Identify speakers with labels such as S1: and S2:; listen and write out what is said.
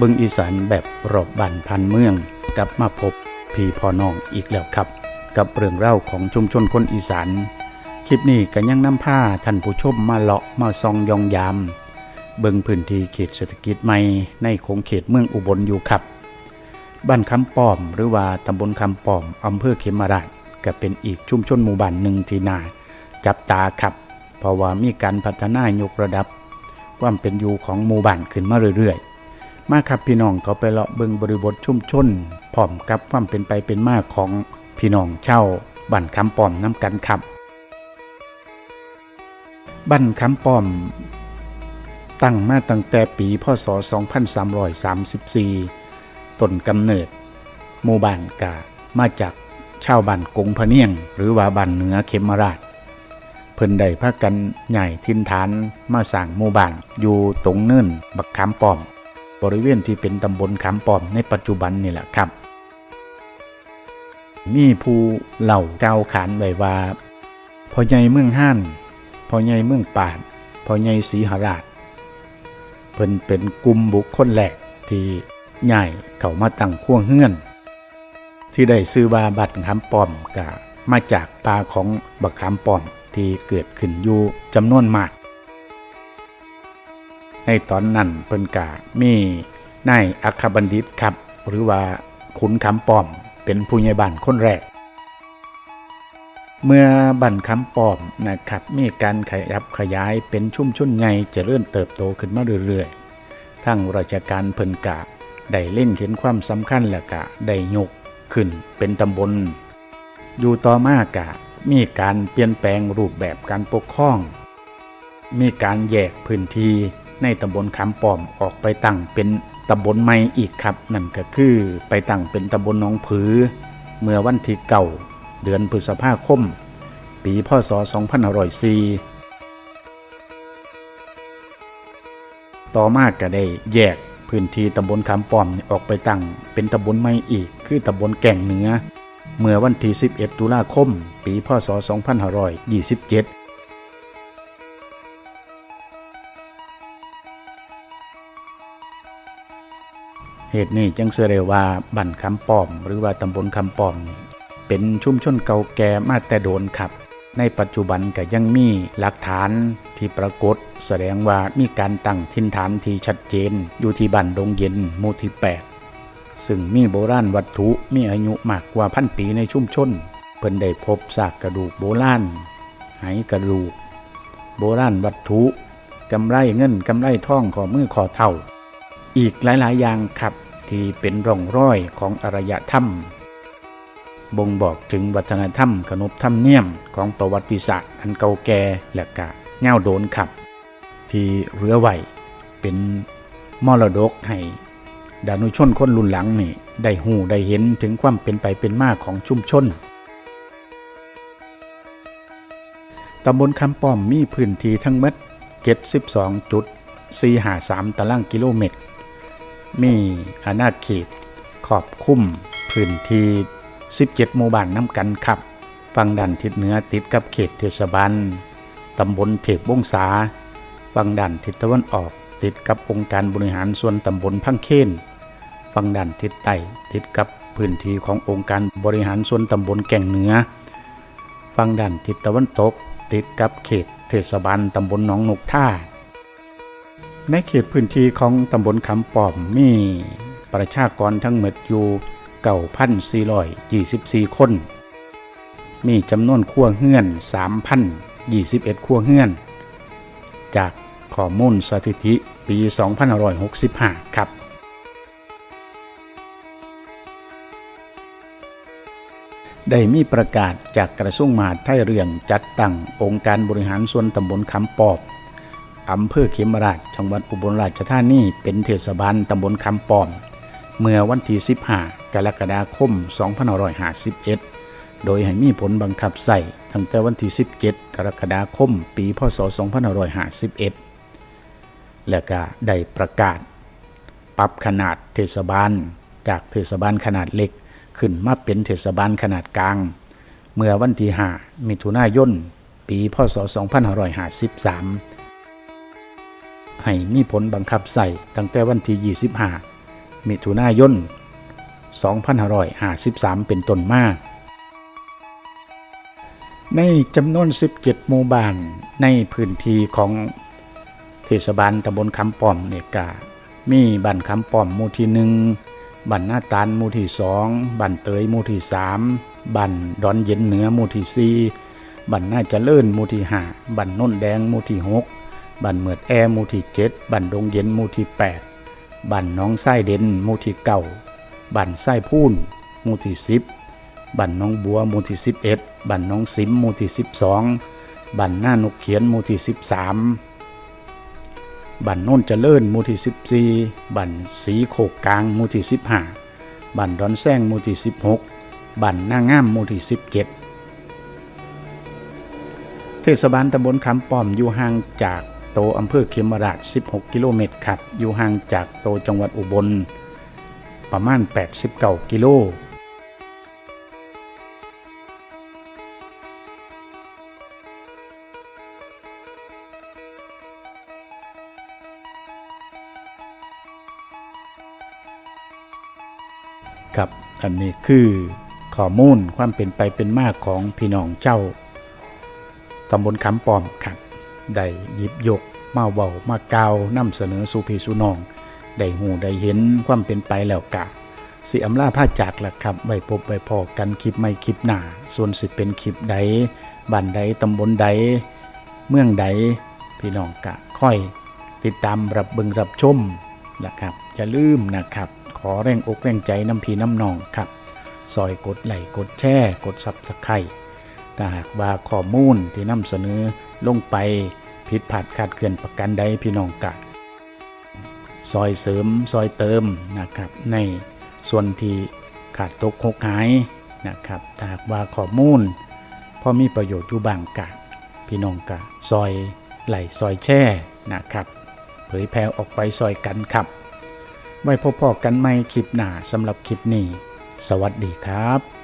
S1: บึงอีสานแบบรอบบ้านพันเมืองกลับมาพบพี่พอน้องอีกแล้วครับ กับเรื่องเล่าของชุมชนคนอีสานคลิปนี้ก็ยังน้ำผ้าท่านผู้ชมมาเลาะมาซองยองยามเบิงพื้นที่เขตเศรษฐกิจใหม่ในโขงเขตเมืองอุบลอยู่ครับ บ้านคำป้อมหรือว่าตำบลคำป้อมอำเภอเขมราชก็เป็นอีกชุมชนหมู่บ้านหนึ่งที่น่าจับตาครับ เพราะว่ามีการพัฒนายกระดับ ความเป็นอยู่ของหมู่บ้านขึ้นมาเรื่อยๆ มาครับพี่น้องเขาไปเลาะเบิงบริบทชุ่มชนพร้อมกับความเป็นไปเป็นมาของพี่น้องเช่าบ้านคำป้อมน้ำกันครับบ้านคำป้อม ตั้งมาตั้งแต่ปีพศ 2334ต้นกำเนิดหมู่บ้านกามาจากชาวบ้านกงพะเนียง หรือว่าบ้านเหนือเขมราช เพิ่นได้พากันใหญ่ทินฐานมาสร้างหมู่บ้านอยู่ตรงเนินบักขามป้อม บริเวณที่เป็นตำบลขามป้อมในปัจจุบันนี่แหละครับ มีผู้เล่าเก้าขานไว้ว่าพ่อใหญ่เมืองห้านพ่อใหญ่เมืองปาดพ่อใหญ่ศรีหราชเพิ่นเป็นกลุ่มบุคคลแรกที่ใหญ่เข้ามาตั้งขั้วเฮือน ที่ได้ซื้อว่าบัตรขามป้อมกะมาจากปลาของบักขามป้อมที่เกิดขึ้นอยู่จำนวนมาก ในตอนนั้นเพิ่นกะมีนายอัคบัณฑิตครับ หรือว่าขุนคำป้อมเป็นผู้ใหญ่บ้านคนแรก เมื่อบันคำป้อมนะครับมีการขยับขยายเป็นชุ่มชุนใหญ่จะเริ่มเติบโตขึ้นมาเรื่อยๆ ทั้งราชการเพิ่นกะได้เล่นเห็นความสำคัญและกะได้ยกขึ้นเป็นตำบล อยู่ต่อมากะมีการเปลี่ยนแปลงรูปแบบการปกครอง มีการแยกพื้นที่ ในตำบลขามป้อมออกไปตั้งเป็นตำบลใหม่อีกครับ นั่นก็คือไปตั้งเป็นตำบลหนองผือ เมื่อวันที่เก่าเดือนพฤษภาคม ปีพศ 2504ต่อมาก็ได้แยกพื้นที่ตำบลขามป้อมออกไปตั้งเป็นตำบลใหม่อีก คือตำบลแก่งเหนือ เมื่อวันที่ 11 ตุลาคม ปีพศ 2527 เหตุนี้จึงเสื่อได้ว่าบ้านคำปอม หรือว่าตำบลคำปอม เป็นชุมชนเก่าแก่มาแต่โดนครับ ในปัจจุบันก็ยังมีหลักฐานที่ปรากฏ แสดงว่ามีการตั้งทินฐานที่ชัดเจน อยู่ที่บ้านดงเย็นหมู่ที่8ซึ่งมีโบราณวัตถุมีอายุมากกว่าพันปีในชุมชน เพิ่นได้พบซากกระดูกโบราณไหกระดูก โบราณวัตถุกำไรเงินกำไรทองขอมือขอเท่า อีกหลายๆ อย่างครับที่เป็นร่องรอยของอารยธรรม บ่งบอกถึงวัฒนธรรมขนบธรรมเนียมของประวัติศาสตร์อันเก่าแก่และกะเง่าโดนขับ ที่เรือไหวเป็นมรดกให้ดานุชนคนรุ่นหลังนี่ได้หูได้เห็นถึงความเป็นไปเป็นมาของชุมชนตำบลคำป้อมมีพื้นที่ทั้งหมด 72จุด453 ตารางกิโลเมตร มีอาณาเขตขอบคุ้มพื้นที่ 17 หมู่บ้านน้ำกันครับฝั่งด้านทิศเหนือติดกับเขตเทศบาลตำบลเทพวงศาฝั่งด้านทิศตะวันออกติดกับองค์การบริหารส่วนตำบลพังเคนฝั่งด้านทิศใต้ติดกับพื้นที่ขององค์การบริหารส่วนตำบลแก่งเหนือฝั่งด้านทิศตะวันตก ติดกับเขตเทศบาลตำบลหนองนกท่า ในเขตพื้นที่ของตำบลคำป้อมมีประชากรทั้งหมดอยู่9,424คน มีจำนวนขั้วเฮือน3,021ขั้วเฮือน จากข้อมูลสถิติปี2565 ครับได้มีประกาศจากกระทรวงมหาดไทยเรื่องจัดตั้งองค์การบริหารส่วนตำบลคำปอบ อำเภอเขมราชจังหวัดอุบลราชธานีเป็นเทศบาลตำบลคำปอม เมื่อวันที่ 15 กรกฎาคม 2551 โดยให้มีผลบังคับใส่ตั้งแต่วันที่ 17 กรกฎาคม ปีพศ 2551 และก็ได้ประกาศ ปรับขนาดเทศบาลจากเทศบาลขนาดเล็ก ขึ้นมาเป็นเทศบาลขนาดกลาง เมื่อวันที่ 5 มิถุนายน ปีพศ 2553 ให้มีผลบังคับใส่ตั้งแต่วันที่ 25 มิถุนายน 2553 เป็นต้นมาในจำนวน 17 หมู่บ้านในพื้นที่ของเทศบาลตำบลคำป้อมเนี่ยกะมีบ้านคำป้อมหมู่ที่หนึ่งบ้านหน้าตาลหมู่ที่สองบ้านเตยหมู่ที่สามบ้านดอนเย็นเหนือหมู่ที่สี่บ้านหน้าเจริญหมู่ที่ห้าบ้านน้นแดงหมู่ที่หก บ้านเหมือดแอหมู่ที่เจ็ดบ้านดงเย็นหมู่ที่แปดบ้านน้องไส้เด่นหมู่ที่เก้าบ้านไส้พูนหมู่ที่สิบบ้านน้องบัวหมู่ที่11บ้านน้องสิมหมู่ที่12บ้านหน้านกเขียนหมู่ที่13บ้านโน่นเจริญหมู่ที่14บ้านสีโคกกลางหมู่ที่15บ้านดอนแซงหมู่ที่16บ้านหน้างามหมู่ที่17เทศบาลตำบลคำป้อมอยู่ห่างจาก โตอำเภอเขมราช 16 กิโลเมตรครับ อยู่ห่างจากโตจังหวัดอุบล ประมาณ 89 กิโลครับ อันนี้คือข้อมูลความเป็นไปเป็นมากของพี่น้องเจ้าตำบลคำปอมครับ ได้หยิบยกมาเว้ามากาวนำเสนอสู่พี่สู่น้อง ได้หูได้เห็นความเป็นไปแล้วกะสิอำลาผ้าจากล่ะครับไว้พบไว้พอกันคลิปไม่คลิปหนาส่วนสิเป็นคลิปใดบ้านใดตำบลใด เมืองใดพี่น้องกะค่อยติดตามรับเบิงรับชมนะครับ อย่าลืมนะครับ ขอแรงอกแรงใจน้ำพีน้ำนองครับซอยกดไลค์กดแชร์กดซับสไครต์ถ้าหากว่าข้อมูลที่นำเสนอลงไป ผิดพลาดขาดเคลื่อนประกันใดพี่น้องกะซอยเสริมซอยเติมนะครับในส่วนที่ขาดตกหกหายนะครับถ้าหากว่าข้อมูลพอมีประโยชน์อยู่บางกะพี่น้องกะซอยไหลซอยแช่นะครับ เผยแพร่ออกไปซอยกันครับ ไว้พบพอกันใหม่คลิปหน้าสำหรับคลิปนี้ สวัสดีครับ